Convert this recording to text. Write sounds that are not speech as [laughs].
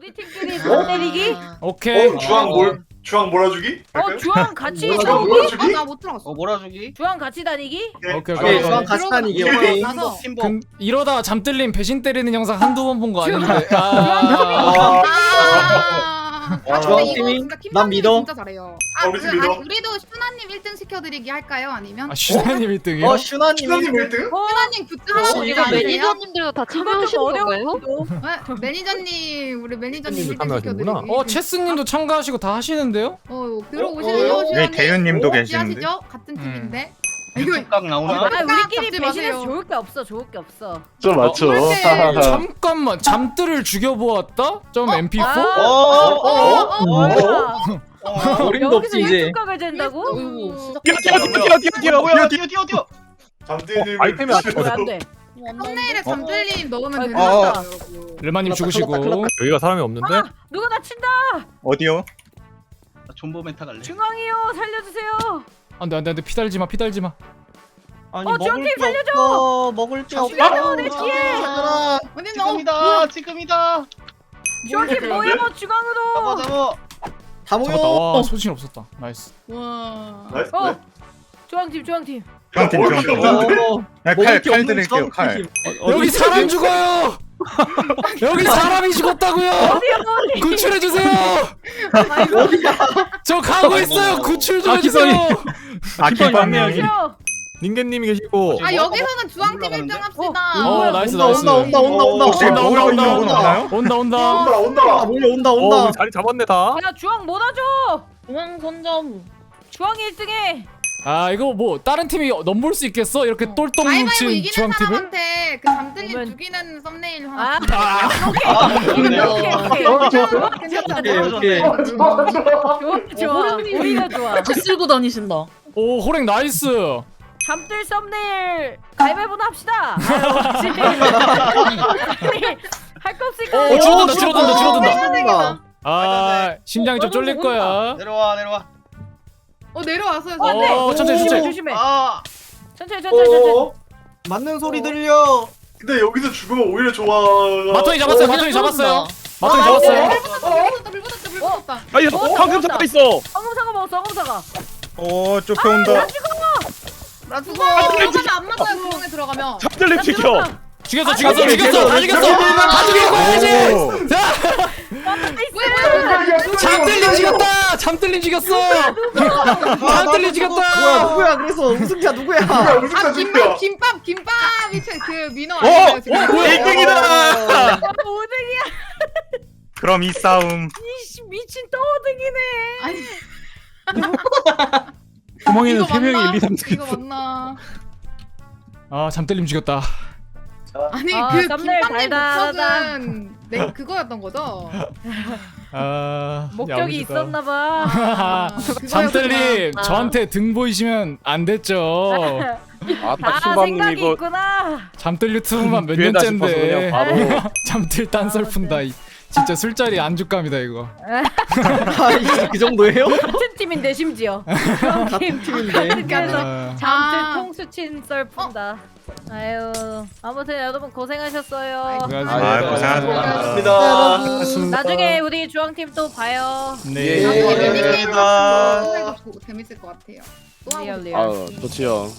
우리 팀끼리 돈 때리기? 오케이. 어 주황 몰 주황 몰아주기? 어 주황 같이 다니기? 몰아주기? 나못 들어갔어. 어 몰아주기? 주황 같이 다니기? 오케이 오케이. 오케이. 네, 같이 다니기 오케이. 오케이. 나서. 팀복 근 이러다 잠 들림 배신 때리는 영상 한두 번 본 거 아닌데. 아. 아. 와. 아, 근데 팀이? 이거 진짜 킴난 믿어. 진짜 잘해요. 아, 어, 우리 그, 팀 믿어. 아니, 우리도 슈나님 1등 시켜드리기 할까요? 아니면 아 슈나님 1등이요? 어 슈나님 신원님 1등? 어 슈나님 굿즈 하나 어, 이거 않으세요? 매니저님들도 다 참여하시는 건가요? 네, 매니저님 우리 매니저님 손님도 1등 참여하시는구나. 시켜드리기. 어 체스님도 참가하시고 다 하시는데요? 어 들어오시네요. 어, 슈나님. 네, 대현님도 어, 계시는데. 같은 음. 팀인데. 촉각 나오나? 아니 우리끼리 잡지 배신해서 마세요. 좋을 게 없어 좋을 게 없어 좀 맞죠. 그렇게. 잠깐만 잠들을 죽여보았다? 점 mp4? 아, 어? 어, 뭐야 어림도 여기서 없지 이제. 육각을 잰다고? 어이구. 뛰어 뛰어 뛰어 뛰어 뛰어 뛰어 뭐야 뛰어 뛰어 뛰어 잠들님 아이템이 안왜안 돼? 썸네일에 잠들림 넣으면 어. 되는 어. 거야, 여러분. 르마님 죽으시고 여기가 사람이 없는데 아 누가 나 친다 어디요? 나 존버 멘타 갈래 중앙이요 살려주세요 안돼 안돼 안돼. 피달지 마 피달지 마. 아니 어, 먹을 주황팀 게 살려줘! 없어. 먹을 게 없어. 죽여, 내 뒤에! 얘들아. 언니 너 지금이다 지금이다. 중앙팀 모여 잡아 중앙으로? 잡아 다 잡았다 모여. 와. 소신 없었다. 나이스. 와. 나이스. 어 중앙팀 중앙팀. 뭘 중앙팀 이렇게 어, 네, 먹을 칼, 게 칼 없는 드릴게요 주황 칼. 팀. 어, 여기 사람? 죽어요! [laughs] 여기 사람이 죽었다고요! 구출해 주세요! 저 가고 있어요! 구출 좀 아, 해주세요 아 김빵님 싫어 닌겐님이 계시고 아 여기서는 주황팀 올라가는데? 1등 합시다. 어 나이스 온다 나이스 온다 온다 온다 온다. 혹시 온다, 온다, 모여 온다, 온다. 온다 온다 온다 아 온다. 몰려 온다 어 온다. 자리 잡았네 다 야 주황 못 와줘 중앙 선점. 주황이 1등해 아 이거 뭐 다른 팀이 넘볼 수 있겠어? 이렇게 똘똘 가위바위보 뭉친 이기는? 사람한테 그 그러면- 죽이는 썸네일 아 하나. 오케이 오케이 오케이 어, 좋아 괜찮다. 오케이 오케이. 좋아 좋아. 우리가 좋아 저 쓸고 다니신다. 오 호랭 나이스. 잠들 썸네일 가위바위보나 합시다. [laughs] 할거 없으니까. 오 줄어든다 줄어든다 줄어든다. 줄어든다. 아 심장이 좀 쫄릴 거야. 내려와 내려와. 어 내려왔어요. 어, 네. 어 천천히 조심해 천천히. 조심해. 아. 천천히 천천히 천천히. 어. 맞는 소리 들려. 근데 여기서 죽으면 오히려 좋아. 마토이 잡았어요 마토이 잡았어요. 마토이 잡았어요. 불 붙었다 불 붙었다 불 붙었다. 아니 어, 방금 잡았다. 있어. 황금 사과 먹었어 황금 사과 어 쫓겨온다. 나 죽어. 들어가면 안 맞아요. 구멍에 들어가면. 잡들림 지켜! 죽였어 죽였어 아, 죽였어 다 죽였어! 다 죽이고 가야지! 오. 잠들림 죽였다! 잠들림 죽였어! 잠들림 죽였다! 뭐야 누구야? 그래서 우승자 누구야? 누구야 우승자 아. 김밥 김밥! 김밥이 최- 그 민어 아니에요 지금? 뭐야? 1등이다! 5등이야. 그럼 이 싸움. 이씨 미친 또 5등이네. 아니 [laughs] 구멍에는 이거 3명이 맞나? 1, 2, 3, 4 이거 맞나? 아 잠들림 죽였다 아니 아, 그 썸네일 김밥님 달달하다. 목적은 네 그거였던 거죠? 아 목적이 야무지다. 있었나봐 아, 잠들림 아. 저한테 등 보이시면 안 됐죠 [laughs] 다 생각이 있구나 잠들 유튜브만 몇 싶어서 년째인데 그냥 바로 [laughs] 잠들 딴설 푼다 이. 진짜 술자리 안주감이다 이거 아 이제 그 정도예요? 같은 팀인데 심지어 같은 팀인데. 그래서 아, 잠들 아. 통수 친 썰 푼다 아유 아무튼 여러분 고생하셨어요 고생하셨습니다. 아, 고생하셨습니다. 나중에 우리 주황팀 또 봐요 네 나중에 예. 해도 재밌을 것 같아요. 또 하고 리얼 아, 좋지요.